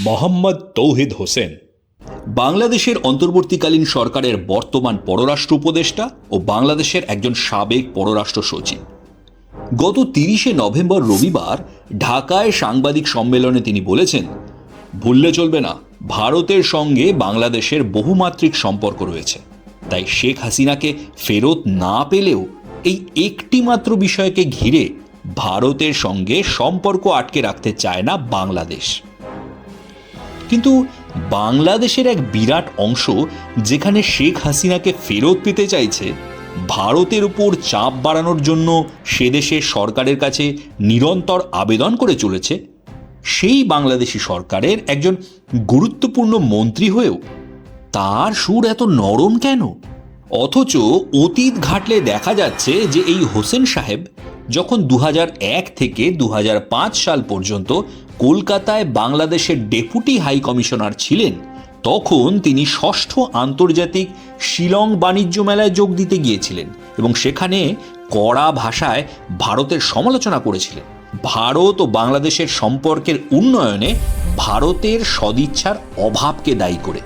মোহাম্মদ তৌহিদ হোসেন। বাংলাদেশের অন্তর্বর্তীকালীন সরকারের বর্তমান পররাষ্ট্র উপদেষ্টা ও বাংলাদেশের একজন সাবেক পররাষ্ট্র সচিব। গত তিরিশে নভেম্বর রবিবার ঢাকায় সাংবাদিক সম্মেলনে তিনি বলেছেন, ভুললে চলবে না, ভারতের সঙ্গে বাংলাদেশের বহুমাত্রিক সম্পর্ক রয়েছে। তাই শেখ হাসিনাকে ফেরত না পেলেও এই একটি মাত্র বিষয়কে ঘিরে ভারতের সঙ্গে সম্পর্ক আটকে রাখতে চায় না বাংলাদেশ। কিন্তু বাংলাদেশের এক বিরাট অংশ যেখানে শেখ হাসিনাকে ফেরত পেতে চাইছে, ভারতের উপর চাপ বাড়ানোর জন্য সে দেশের সরকারের কাছে নিরন্তর আবেদন করে চলেছে, সেই বাংলাদেশি সরকারের একজন গুরুত্বপূর্ণ মন্ত্রী হয়েও তার সুর এত নরম কেন? অথচ অতীত ঘাটলে দেখা যাচ্ছে যে এই হোসেন সাহেব যখন দু হাজার এক থেকে দু হাজার পাঁচ সাল পর্যন্ত কলকাতায় বাংলাদেশের ডেপুটি হাই কমিশনার ছিলেন, তখন তিনি ষষ্ঠ আন্তর্জাতিক শিলং বাণিজ্য মেলায় যোগ দিতে গিয়েছিলেন এবং সেখানে কড়া ভাষায় ভারতের সমালোচনা করেছিলেন। ভারত ও বাংলাদেশের সম্পর্কের উন্নয়নে ভারতের সদিচ্ছার অভাবকে দায়ী করে।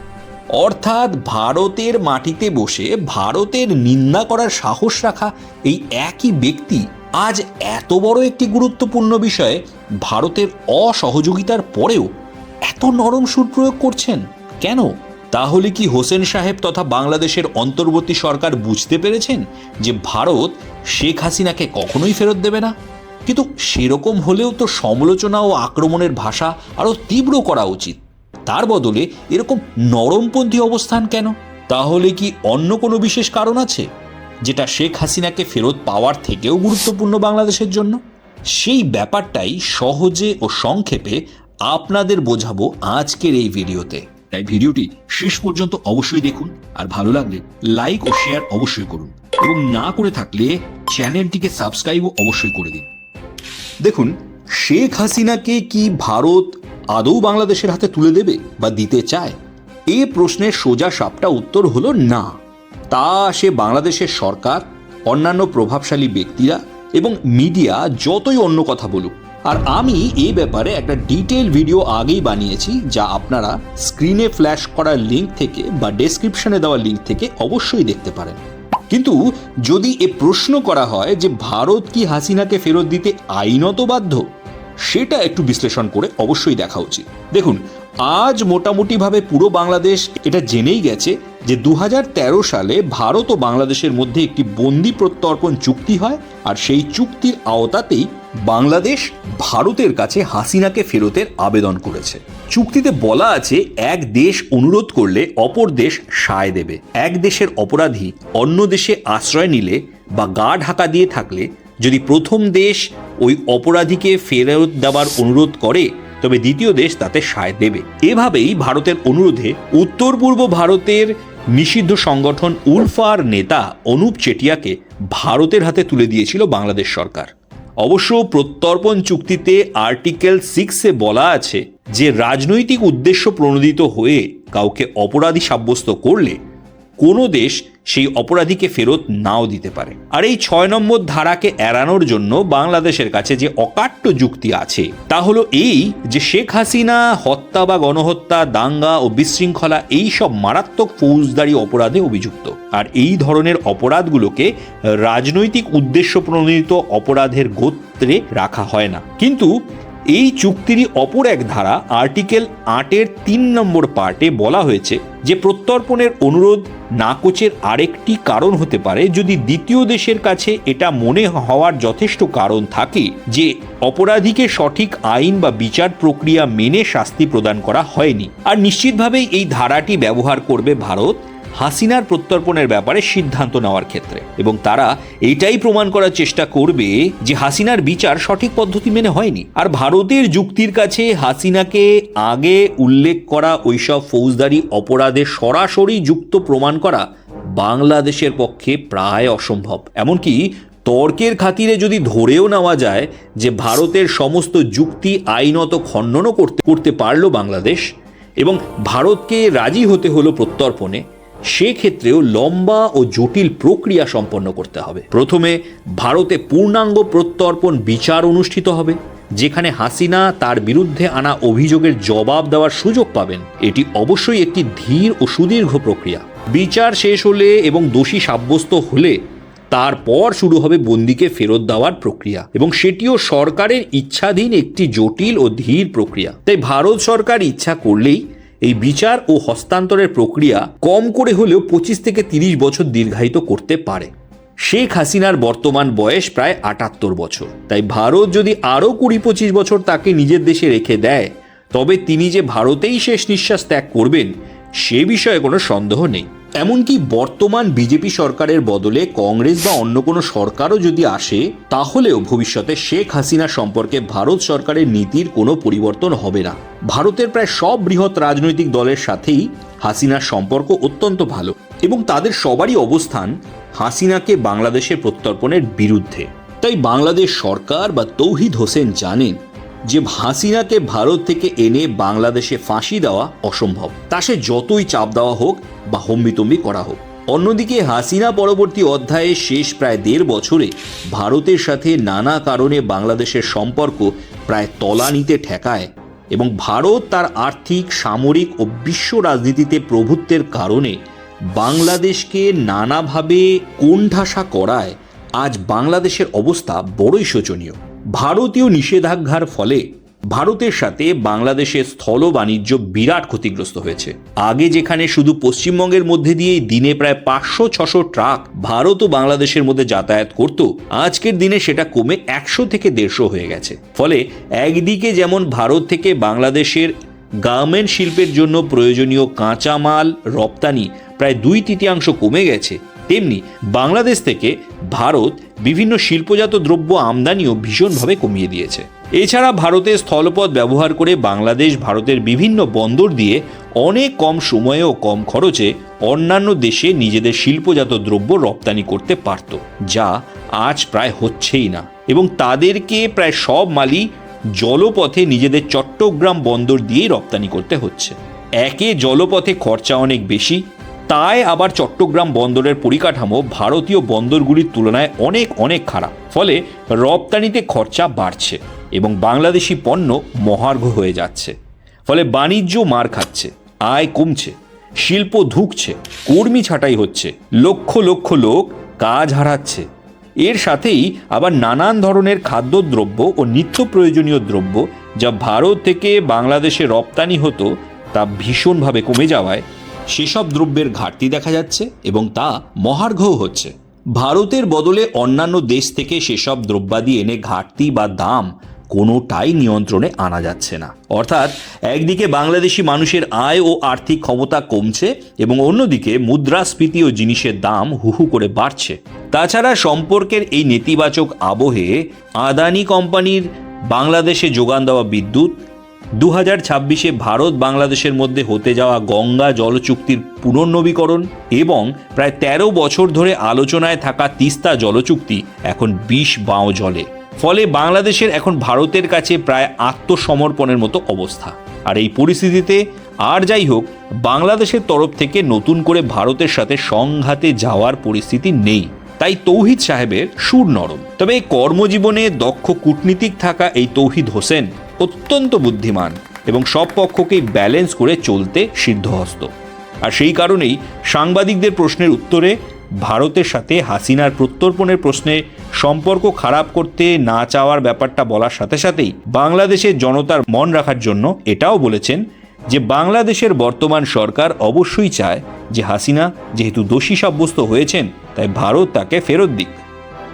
অর্থাৎ ভারতের মাটিতে বসে ভারতের নিন্দা করার সাহস রাখা এই একই ব্যক্তি আজ এত বড় একটি গুরুত্বপূর্ণ বিষয়ে ভারতের অসহযোগিতার পরেও এত নরম সুর প্রয়োগ করছেন কেন? তাহলে কি হোসেন সাহেব তথা বাংলাদেশের অন্তর্বর্তী সরকার বুঝতে পেরেছেন যে ভারত শেখ হাসিনাকে কখনোই ফেরত দেবে না? কিন্তু সেরকম হলেও তো সমালোচনা ও আক্রমণের ভাষা আরও তীব্র করা উচিত। তার বদলে এরকম নরমপন্থী অবস্থান কেন? তাহলে কি অন্য কোনো বিশেষ কারণ আছে? যেটা শেখ হাসিনাকে ফেরত পাওয়ার থেকেও গুরুত্বপূর্ণ বাংলাদেশের জন্য? সেই ব্যাপারটাই সহজে ও সংক্ষেপে আপনাদের বোঝাবো আজকের এই ভিডিওতে। তাই ভিডিওটি শেষ পর্যন্ত অবশ্যই দেখুন, আর ভালো লাগলে লাইক ও শেয়ার অবশ্যই করুন। এবং না করে থাকলে চ্যানেলটিকে সাবস্ক্রাইবও অবশ্যই করে দিন। দেখুন, শেখ হাসিনাকে কি ভারত আদৌ বাংলাদেশের হাতে তুলে দেবে বা দিতে চায়? এ প্রশ্নের সোজা সাপটা উত্তর হলো না। তা সে বাংলাদেশের সরকার, অন্যান্য প্রভাবশালী ব্যক্তিরা এবং মিডিয়া যতই অন্য কথা বলুক। আর আমি এই ব্যাপারে একটা ডিটেল ভিডিও আগেই বানিয়েছি যা আপনারা স্ক্রিনে ফ্ল্যাশ করা লিঙ্ক থেকে বা ডেসক্রিপশনে দেওয়া লিঙ্ক থেকে অবশ্যই দেখতে পারেন। কিন্তু যদি এ প্রশ্ন করা হয় যে ভারত কি হাসিনাকে ফেরত দিতে আইনত বাধ্য? সেটা একটু বিশ্লেষণ করে অবশ্যই দেখা উচিত। দেখুন, আজ মোটামুটিভাবে পুরো বাংলাদেশ এটা জেনেই গেছে যে দুহাজার তেরো সালে ভারত ও বাংলাদেশের মধ্যে একটি বন্দি প্রত্যর্পণ চুক্তি হয় আর সেই চুক্তির আওতাতেই বাংলাদেশ ভারতের কাছে হাসিনাকে ফেরতের আবেদন করেছে। চুক্তিতে বলা আছে, এক দেশ অনুরোধ করলে অপর দেশ সায় দেবে। এক দেশের অপরাধী অন্য দেশে আশ্রয় নিলে বা গা ঢাকা দিয়ে থাকলে যদি প্রথম দেশ ওই অপরাধীকে ফেরত দেওয়ার অনুরোধ করে, তবে দ্বিতীয় দেশ তাতে সায় দেবে। এভাবেই ভারতের অনুরোধে উত্তর পূর্ব ভারতের নিষিদ্ধ সংগঠন উলফার নেতা অনুপ চেটিয়াকে ভারতের হাতে তুলে দিয়েছিল বাংলাদেশ সরকার। অবশ্য প্রত্যর্পণ চুক্তিতে আর্টিকেল সিক্সে বলা আছে যে, রাজনৈতিক উদ্দেশ্য প্রণোদিত হয়ে কাউকে অপরাধী সাব্যস্ত করলে কোনো দেশ সেই অপরাধীকে ফেরত নাও দিতে পারে। আর এই ছয় নম্বর ধারাকে এড়ানোর জন্য বাংলাদেশের কাছে যে অকাট্য যুক্তি আছে, তা হলো এই যে শেখ হাসিনা, হত্যা বা গণহত্যা, দাঙ্গা ও বিশৃঙ্খলা এই সব মারাত্মক ফৌজদারি অপরাধে অভিযুক্ত। আর এই ধরনের অপরাধগুলোকে রাজনৈতিক উদ্দেশ্য প্রণোদিত অপরাধের গোত্রে রাখা হয় না। কিন্তু এই চুক্তিরই অপর এক ধারা আর্টিকেল আটের তিন নম্বর পার্টে বলা হয়েছে যে প্রত্যর্পণের অনুরোধ নাকচের আরেকটি কারণ হতে পারে যদি দ্বিতীয় দেশের কাছে এটা মনে হওয়ার যথেষ্ট কারণ থাকে যে অপরাধীকে সঠিক আইন বা বিচার প্রক্রিয়া মেনে শাস্তি প্রদান করা হয়নি। আর নিশ্চিতভাবেই এই ধারাটি ব্যবহার করবে ভারত হাসিনার প্রত্যর্পণের ব্যাপারে সিদ্ধান্ত নেওয়ার ক্ষেত্রে। এবং তারা এটাই প্রমাণ করার চেষ্টা করবে যে হাসিনার বিচার সঠিক পদ্ধতি মেনে হয়নি। আর ভারতের যুক্তির কাছে হাসিনাকে আগে উল্লেখ করা ওইসব ফৌজদারি অপরাধে সরাসরি যুক্ত প্রমাণ করা বাংলাদেশের পক্ষে প্রায় অসম্ভব। এমনকি তর্কের খাতিরে যদি ধরেও নেওয়া যায় যে ভারতের সমস্ত যুক্তি আইনত খণ্ডনও করতে করতে পারল বাংলাদেশ এবং ভারতকে রাজি হতে হলো প্রত্যর্পণে সেক্ষেত্রেও লম্বা ও জটিল প্রক্রিয়া সম্পন্ন করতে হবে। প্রথমে ভারতে পূর্ণাঙ্গ প্রত্যর্পণ বিচার অনুষ্ঠিত হবে, যেখানে হাসিনা তার বিরুদ্ধে আনা অভিযোগের জবাব দেওয়ার সুযোগ পাবেন। এটি অবশ্যই একটি ধীর ও সুদীর্ঘ প্রক্রিয়া। বিচার শেষ হলে এবং দোষী সাব্যস্ত হলে তারপর শুরু হবে বন্দিকে ফেরত দেওয়ার প্রক্রিয়া এবং সেটিও সরকারের ইচ্ছাধীন একটি জটিল ও ধীর প্রক্রিয়া। তাই ভারত সরকার ইচ্ছা করলেই এই বিচার ও হস্তান্তরের প্রক্রিয়া কম করে হলেও পঁচিশ থেকে তিরিশ বছর দীর্ঘায়িত করতে পারে। শেখ হাসিনার বর্তমান বয়স প্রায় আটাত্তর বছর। তাই ভারত যদি আরও কুড়ি পঁচিশ বছর তাকে নিজের দেশে রেখে দেয়, তবে তিনি যে ভারতেই শেষ নিঃশ্বাস ত্যাগ করবেন, সে বিষয়ে কোনো সন্দেহ নেই। এমনকি বর্তমান বিজেপি সরকারের বদলে কংগ্রেস বা অন্য কোনো সরকারও যদি আসে, তাহলেও ভবিষ্যতে শেখ হাসিনা সম্পর্কে ভারত সরকারের নীতির কোনো পরিবর্তন হবে না। ভারতের প্রায় সব বৃহৎ রাজনৈতিক দলের সাথেই হাসিনার সম্পর্ক অত্যন্ত ভালো এবং তাদের সবারই অবস্থান হাসিনাকে বাংলাদেশের প্রত্যর্পণের বিরুদ্ধে। তাই বাংলাদেশ সরকার বা তৌহিদ হোসেন জানেন যে হাসিনাকে ভারত থেকে এনে বাংলাদেশে ফাঁসি দেওয়া অসম্ভব, তা সে যতই চাপ দেওয়া হোক বা হম্বিতম্বি করা হোক। অন্যদিকে হাসিনা পরবর্তী অধ্যায়ে শেষ প্রায় দেড় বছরে ভারতের সাথে নানা কারণে বাংলাদেশের সম্পর্ক প্রায় তলানিতে ঠেকায় এবং ভারত তার আর্থিক, সামরিক ও বিশ্ব রাজনীতিতে প্রভুত্বের কারণে বাংলাদেশকে নানাভাবে কোণঠাসা করায়, আজ বাংলাদেশের অবস্থা বড়ই শোচনীয়। ভারতীয় নিষেধাজ্ঞার ফলে ভারতের সাথে বাংলাদেশের স্থল বাণিজ্য বিরাট ক্ষতিগ্রস্ত হয়েছে। আগে যেখানে শুধু পশ্চিমবঙ্গের মধ্যে দিয়েই দিনে প্রায় পাঁচশো ছশো ট্রাক ভারত ও বাংলাদেশের মধ্যে যাতায়াত করত, আজকের দিনে সেটা কমে একশো থেকে দেড়শো হয়ে গেছে। ফলে একদিকে যেমন ভারত থেকে বাংলাদেশের গার্মেন্ট শিল্পের জন্য প্রয়োজনীয় কাঁচামাল, রপ্তানি প্রায় দুই তৃতীয়াংশ কমে গেছে তেমনি বাংলাদেশ থেকে ভারত বিভিন্ন শিল্পজাত দ্রব্য আমদানিও ভীষণভাবে কমিয়ে দিয়েছে। এছাড়া ভারতের স্থলপথ ব্যবহার করে বাংলাদেশ ভারতের বিভিন্ন বন্দর দিয়ে অনেক কম সময়ে ও কম খরচে অন্যান্য দেশে নিজেদের শিল্পজাত দ্রব্য রপ্তানি করতে পারত, যা আজ প্রায় হচ্ছেই না। এবং তাদেরকে প্রায় সব মালই জলপথে নিজেদের চট্টগ্রাম বন্দর দিয়েই রপ্তানি করতে হচ্ছে। একে জলপথে খরচা অনেক বেশি তাই আবার চট্টগ্রাম বন্দরের পরিকাঠামো ভারতীয় বন্দরগুলির তুলনায় অনেক অনেক খারাপ। ফলে রপ্তানিতে খরচা বাড়ছে এবং বাংলাদেশি পণ্য মহার্ঘ হয়ে যাচ্ছে। ফলে বাণিজ্য মার খাচ্ছে, আয় কমছে, শিল্প ধুঁকছে, কর্মী ছাঁটাই হচ্ছে, লক্ষ লক্ষ লোক কাজ হারাচ্ছে। এর সাথেই আবার নানান ধরনের খাদ্যদ্রব্য ও নিত্য প্রয়োজনীয় দ্রব্য যা ভারত থেকে বাংলাদেশে রপ্তানি হতো তা ভীষণভাবে কমে যাওয়ায় সেসব দ্রব্যের ঘাটতি দেখা যাচ্ছে এবং তা মহার্ঘও হচ্ছে। ভারতের বদলে অন্যান্য দেশ থেকে সেসব দ্রব্যাদি এনে ঘাটতি বা দাম কোনোটাই নিয়ন্ত্রণে আনা যাচ্ছে না। অর্থাৎ একদিকে বাংলাদেশি মানুষের আয় ও আর্থিক ক্ষমতা কমছে এবং অন্যদিকে মুদ্রাস্ফীতি ও জিনিসের দাম হুহু করে বাড়ছে। তাছাড়া সম্পর্কের এই নেতিবাচক আবহে আদানি কোম্পানির বাংলাদেশে যোগান দেওয়া বিদ্যুৎ দু হাজার ছাব্বিশে ভারত বাংলাদেশের মধ্যে হতে যাওয়া গঙ্গা জল চুক্তির পুনর্নবীকরণ এবং প্রায় ১৩ বছর ধরে আলোচনায় থাকা তিস্তা জলচুক্তি এখন বিষ বাঁও জলে। ফলে বাংলাদেশের এখন ভারতের কাছে প্রায় আত্মসমর্পণের মতো অবস্থা। আর এই পরিস্থিতিতে আর যাই হোক, বাংলাদেশের তরফ থেকে নতুন করে ভারতের সাথে সংঘাতে যাওয়ার পরিস্থিতি নেই। তাই তৌহিদ সাহেবের সুর নরম। তবে এই কর্মজীবনে দক্ষ কূটনীতিক থাকা এই তৌহিদ হোসেন অত্যন্ত বুদ্ধিমান এবং সব পক্ষকেই ব্যালেন্স করে চলতে সিদ্ধহস্ত। আর সেই কারণেই সাংবাদিকদের প্রশ্নের উত্তরে ভারতের সাথে হাসিনার প্রত্যর্পণের প্রশ্নে সম্পর্ক খারাপ করতে না চাওয়ার ব্যাপারটা বলার সাথে সাথেই বাংলাদেশের জনতার মন রাখার জন্য এটাও বলেছেন যে বাংলাদেশের বর্তমান সরকার অবশ্যই চায় যে হাসিনা যেহেতু দোষী সাব্যস্ত হয়েছেন, তাই ভারত তাকে ফেরত দিক।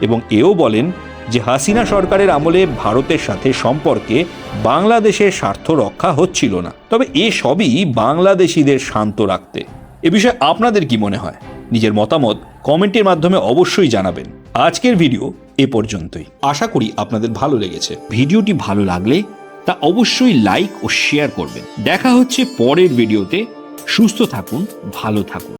এবং এও বলেন যে হাসিনা সরকারের আমলে ভারতের সাথে সম্পর্কে বাংলাদেশের স্বার্থ রক্ষা হচ্ছিল না। তবে এ সবই বাংলাদেশিদের শান্ত রাখতে। এ বিষয়ে আপনাদের কি মনে হয়? নিজের মতামত কমেন্টের মাধ্যমে অবশ্যই জানাবেন। আজকের ভিডিও এ পর্যন্তই। আশা করি আপনাদের ভালো লেগেছে। ভিডিওটি ভালো লাগলে তা অবশ্যই লাইক ও শেয়ার করবেন। দেখা হচ্ছে পরের ভিডিওতে। সুস্থ থাকুন, ভালো থাকুন।